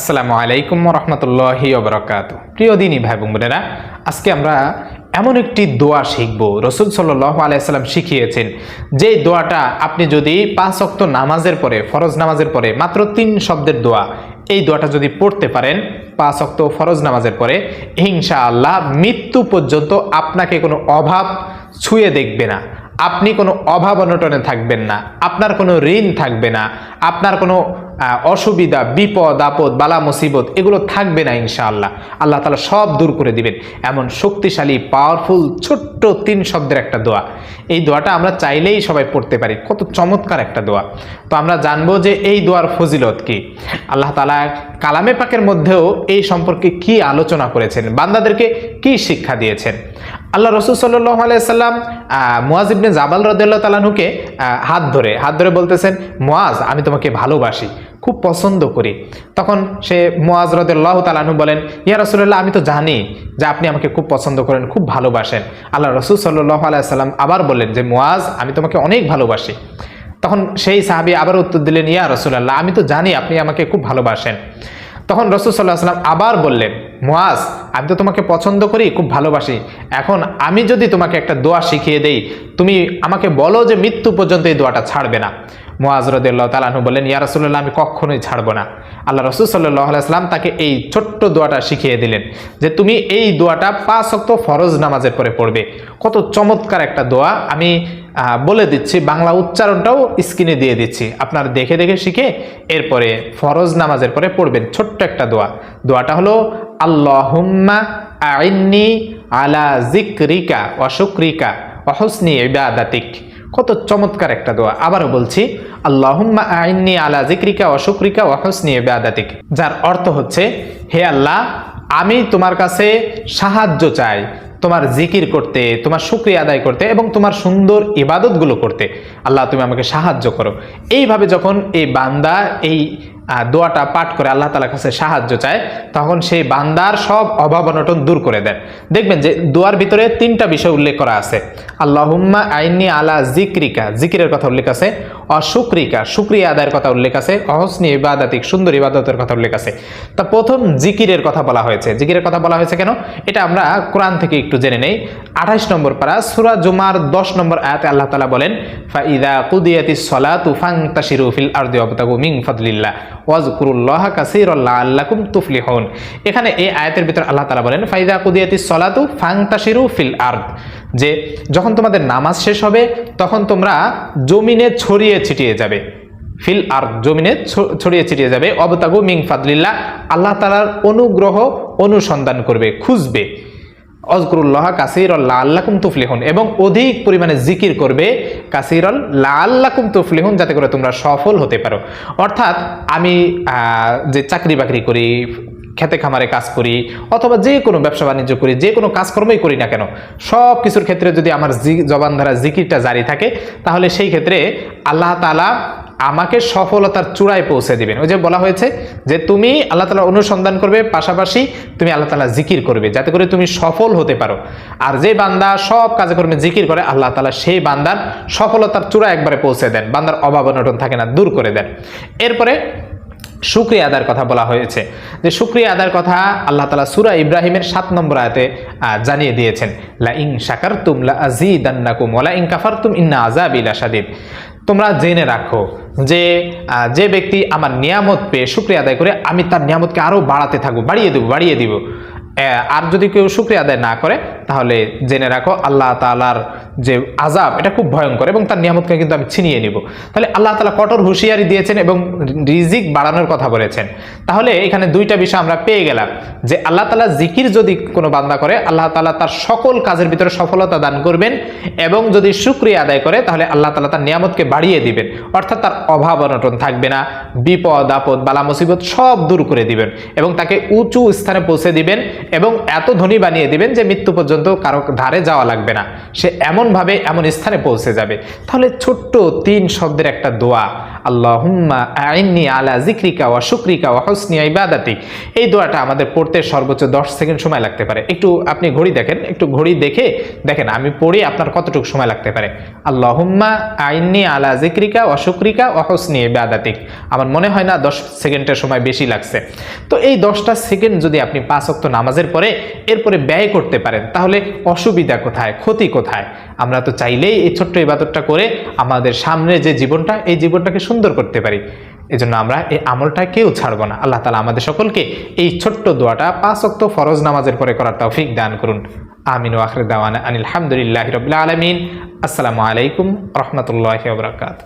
আসসালামু আলাইকুম রহমতুল্লাহি ওবরাকাত। প্রিয় দিনই ভাই বোন বোনেরা, আজকে আমরা এমন একটি দোয়া শিখব। রসুল সাল্লাহ আলাইসাল্লাম শিখিয়েছেন যে দোয়াটা আপনি যদি পাঁচ অক্ত নামাজের পরে, ফরজ নামাজের পরে, মাত্র তিন শব্দের দোয়া, এই দোয়াটা যদি পড়তে পারেন, পাঁচ অক্ত ফরজ নামাজের পরে হিংসা আল্লাহ মৃত্যু পর্যন্ত আপনাকে কোনো অভাব ছুঁয়ে দেখবে না। আপনি কোনো অভাব অনটনে থাকবেন না। আপনার কোনো ঋণ থাকবে না। আপনার কোনো অসুবিধা, বিপদ, আপদ, বালা, মুসিবত, এগুলো থাকবে না ইনশাআল্লাহ। আল্লাহ তালা সব দূর করে দিবেন। এমন শক্তিশালী পাওয়ারফুল ছোট্ট তিন শব্দের একটা দোয়া। এই দোয়াটা আমরা চাইলেই সবাই পড়তে পারি। কত চমৎকার একটা দোয়া। তো আমরা জানব যে এই দোয়ার ফজিলত কি? আল্লাহ তালা কালামে পাকের মধ্যেও এই সম্পর্কে কি আলোচনা করেছেন? বান্দাদেরকে কি শিক্ষা দিয়েছেন? আল্লাহ রসুল সাল্লাহ আলাইসাল্লাম মুয়াজ ইবনে জাবাল রদুল্লাহ তালানুকে হাত ধরে হাত ধরে বলতেছেন মুয়াজ আমি তোমাকে ভালোবাসি। খুব পছন্দ করি। তখন সে মুয়াজ রদুল্লাহ তালানু বলেন, ইয়া রসুল্লাহ আমি তো জানি যে আপনি আমাকে খুব পছন্দ করেন, খুব ভালোবাসেন। আল্লাহ রসুল সাল্লাহ আলাইসাল্লাম আবার বললেন যে মোয়াজ আমি তোমাকে অনেক ভালোবাসি। তখন সেই সাহাবি আবার উত্তর দিলেন, ইয়া রসুল্লাহ আমি তো জানি আপনি আমাকে খুব ভালোবাসেন। তখন রসুল সাল্লাহ সাল্লাম আবার বললেন মোয়াজ আমি তো তোমাকে পছন্দ করি, খুব ভালোবাসি। এখন আমি যদি তোমাকে একটা দোয়া শিখিয়ে দেই, তুমি আমাকে বলো যে মৃত্যু পর্যন্ত এই দোয়াটা ছাড়বে না। মুয়াজ রদুল্লাহ তালাহু বললেন, ইয়া রসুল্লাহ আমি কখনোই ছাড়বো না। আল্লাহ রসুল সাল্লাহ আলাইসলাম তাকে এই ছোট্ট দোয়াটা শিখিয়ে দিলেন যে, তুমি এই দোয়াটা পাঁচ অক্ত ফরজ নামাজের পরে পড়বে। কত চমৎকার একটা দোয়া। আমি বলে দিচ্ছি, বাংলা উচ্চারণটাও স্ক্রিনে দিয়ে দিচ্ছি। আপনার দেখে দেখে শিখে এরপরে ফরজ নামাজের পরে পড়বেন। ছোট্ট একটা দোয়া। দোয়াটা হলো, আল্লাহুম্মা আইন্নি আলা জিক্রিকা অশুক্রিকা অহসনি ইবাদাতিক। কত চমৎকার একটা দোয়া। আবারও বলছি, আল্লাহুম্মা আইন্নি আলা জিক্রিকা অশুক্রিকা অহসনি ইবাদাতিক। যার অর্থ হচ্ছে, হে আল্লাহ, আমি তোমার কাছে সাহায্য চাই। তোমার জিকির করতে, তোমার শুক্রিয়া আদায় করতে এবং তোমার সুন্দর ইবাদতগুলো করতে। আল্লাহ, তুমি আমাকে সাহায্য করো। এইভাবে যখন এই বান্দা এই দোয়াটা পাঠ করে আল্লাহ তালার কাছে সাহায্য চায়, তখন সেই বান্দার সব অভাব অনটন দূর করে দেন দেখবেন যে দোয়ার ভিতরে তিনটা বিষয় উল্লেখ করা আছে। আল্লাহুম্মা আইনি আলা জিক্রিকা, জিকিরের কথা উল্লেখ আছে। অশুক্রিকা শুক্রিয়া আদায়ের কথা উল্লেখ আছে, অহসনি ইবাদাতিক, সুন্দর ইবাদতের কথা উল্লেখ আছে। তা প্রথম জিকিরের কথা বলা হয়েছে। জিকিরের কথা বলা হয়েছে কেন? এটা আমরা কোরআন থেকে একটু জেনে নেই। আঠাইশ নম্বর পারা, সুরা জুমার দশ নম্বর আয়াতে আল্লাহ তালা বলেন, ফাইদা কুদিয়াতি সলাতু ফাংতাশিরু ফিল আরদি ওয়াবতাগু মিন ফাদলিল্লাহ, ওয়াজকুরুল্লাহ কাসীরাল্লাহ আল্লাকুম তুফলিহুন। এখানে এই আয়াতের ভিতর আল্লাহ তালা বলেন, ফাইদা কুদিয়াতি সলাতু ফাংতাশিরু ফিল আরদ। যে যখন তোমাদের নামাজ শেষ হবে, তখন তোমরা জমিনে ছড়িয়ে ছিটিয়ে যাবে। ফিল আর জমিনে ছড়িয়ে ছিটিয়ে যাবে। অবতাগু মিং ফাদলিল্লাহ, আল্লাহ তালার অনুগ্রহ অনুসন্ধান করবে, খুঁজবে। অজকুরুল্লাহ কাসিরল লাল্লাকুম তুফলিহুন, এবং অধিক পরিমাণে জিকির করবে কাসিরল লাল্লাকুম তুফলিহুন, যাতে করে তোমরা সফল হতে পারো। অর্থাৎ আমি যে চাকরি বাকরি করি খেতে খামারে কাজ করি, অথবা যে কোনো ব্যবসা বাণিজ্য করি, যে কোনো কাজকর্মই করি না কেন, সব কিছুর ক্ষেত্রে যদি আমার জি, জবান ধারা জিকিরটা জারি থাকে, তাহলে সেই ক্ষেত্রে আল্লাহ তালা আমাকে সফলতার চূড়ায় পৌঁছে দিবেন। ওই যে বলা হয়েছে যে তুমি আল্লাহ তালা অনুসন্ধান করবে, পাশাপাশি তুমি আল্লাহ তালা জিকির করবে, যাতে করে তুমি সফল হতে পারো। আর যে বান্দা সব কাজে কর্মে জিকির করে, আল্লাহ তালা সেই বান্দার সফলতার চূড়ায় একবারে পৌঁছে দেন, বান্দার অভাব অনটন থাকে না, দূর করে দেন। এরপরে শুক্রিয়া আদার কথা বলা হয়েছে। যে শুক্রিয়া আদার কথা আল্লাহ তালা সুরা ইব্রাহিমের সাত নম্বর আয়াতে জানিয়ে দিয়েছেন লা ইং শাকার তুম লা আজিদান্নাকুম ওলা ইং কাফার তুম ইন্না আজাবিল আসাদিদ তোমরা জেনে রাখো যে যে ব্যক্তি আমার নিয়ামত পেয়ে শুক্রিয়া আদায় করে, আমি তার নিয়ামতকে আরও বাড়াতে থাকব, বাড়িয়ে দেবো, বাড়িয়ে দিব। আর যদি কেউ শুক্রিয়া আদায় না করে, তাহলে জেনে রাখো আল্লাহ তালার যে আজাব এটা খুব ভয়ঙ্কর এবং তার নিয়ামতকে কিন্তু আমি ছিনিয়ে নিব। তাহলে আল্লাহ তালা কঠোর হুঁশিয়ারি দিয়েছেন এবং রিজিক বাড়ানোর কথা বলেছেন। তাহলে এখানে দুইটা বিষয় আমরা পেয়ে গেলাম, যে আল্লাহ তালা জিকির যদি কোনো বান্দা করে, আল্লাহ তালা তার সকল কাজের ভিতরে সফলতা দান করবেন এবং যদি শুক্রিয়া আদায় করে, তাহলে আল্লাহ তালা তার নিয়ামতকে বাড়িয়ে দিবেন। অর্থাৎ তার অভাব অনটন থাকবে না, বিপদ, আপদ, বালা, মুসিবত সব দূর করে দিবেন এবং তাকে উঁচু স্থানে পৌঁছে দিবেন এবং এত ধনী বানিয়ে দিবেন যে মৃত্যু পর্যন্ত কারও ধারে যাওয়া লাগবে না। সে এমন এমনভাবে এমন স্থানে পৌঁছে যাবে। তাহলে ছোট্ট তিন শব্দের একটা দোয়া আল্লাহুম্মা আইন্নি আলা জিক্রিকা ওয়া শুক্রিকা ওয়া হসনি ইবাদাতিক এই দোয়াটা আমাদের পড়তে সর্বোচ্চ দশ সেকেন্ড সময় লাগতে পারে। একটু আপনি ঘড়ি দেখেন, একটু ঘড়ি দেখে দেখেন, আমি পড়ি আপনার কতটুকু সময় লাগতে পারে। আল্লাহুম্মা আইন্নি আলা জিক্রিকা ওয়া শুক্রিকা ওয়া হসনি ইবাদাতিক আমার মনে হয় না দশ সেকেন্ডের সময় বেশি লাগছে। তো এই দশটা সেকেন্ড যদি আপনি পাঁচ অক্ত নামাজের পরে এরপরে ব্যয় করতে পারেন, তাহলে অসুবিধা কোথায়, ক্ষতি কোথায়? আমরা তো চাইলেই এই ছোট্ট ইবাদতটা করে আমাদের সামনে যে জীবনটা, এই জীবনটাকে সুন্দর করতে পারি। এজন্য আমরা এই আমলটা কেউ ছাড়বো না। আল্লাহ তালা আমাদের সকলকে এই ছোট্ট দোয়াটা পাঁচ অক্ত ফরজ নামাজের পরে করার তৌফিক দান করুন। আমিন ওয়াখরে দাওয়ানা আনিল হামদুলিল্লাহ রবিল আলমিন। আসসালামু আলাইকুম রহমতুল্লাহ বরকাত